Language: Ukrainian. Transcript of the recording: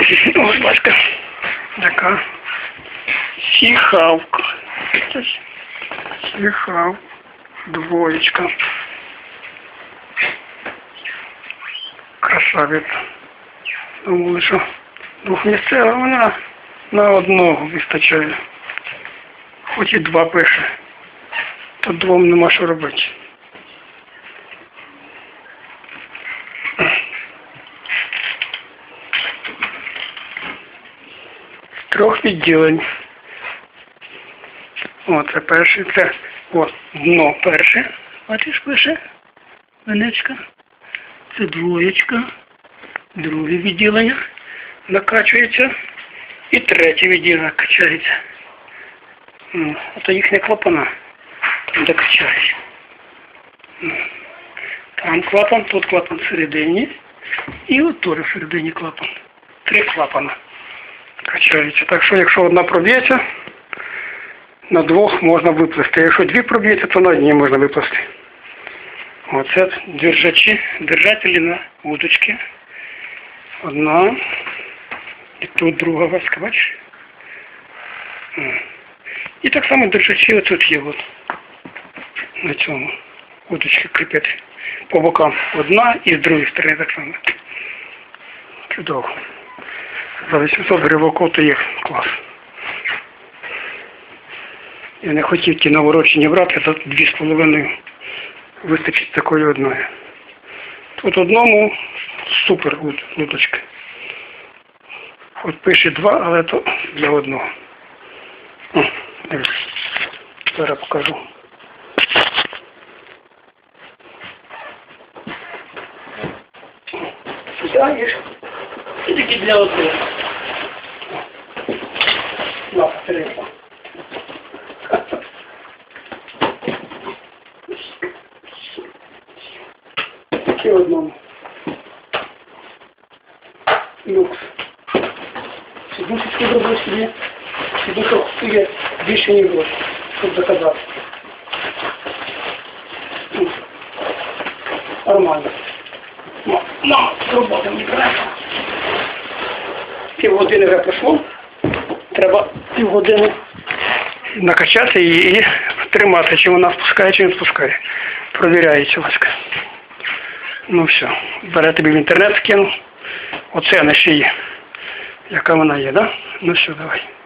Ось, будь ласка, така сіхавка. Сіхав, двоєчка. Красавиця. Думаю, що двохмісцева вона на одного вистачає. Хоч і два пише. То двом нема що робити. З трьох відділень. О, це перше, це о, дно перше. Бачиш, пише венечка. Це двоєчка. Друге відділення накачується. І третє відділення качається. Це їхня клапана. Там де качається. Там клапан, тут клапан всередині. І от теж всередині клапан. Три клапана качаються. Так що якщо одна проб'ється, на двох можна виплести. Якщо дві проб'ється, то на одній можна виплести. Оце держачі, держателі на удочки. Одна. І тут друга васка, бачиш? І так само держачі отут є от. На цьому. Удочки кріпити. По бокам одна і з другої сторони так само. Чудово. За 800 гривень то є клас. Я не хотів ті наворочені брати за 2,5 вистачить такої одної. Тут одному супер удочка. Хоч пише два, але то для одного. О. Зараз покажу. Сідаєш. І тільки для одного. На, перейшла. Тільки одному. Люкс. Сідушечку зробив собі. Сідушок стоїть більше ніж гроші, щоб заказати. Ну, Нормально. Мам, мам, робота мені краще. Півгодини вже пройшло. Треба півгодини накачати її і тримати, чи вона спускає, чи не спускає. Провіряється ласка. Ну все, бере тобі в інтернет скину. Оце на є. Яка вона є, да? Ну все, давай.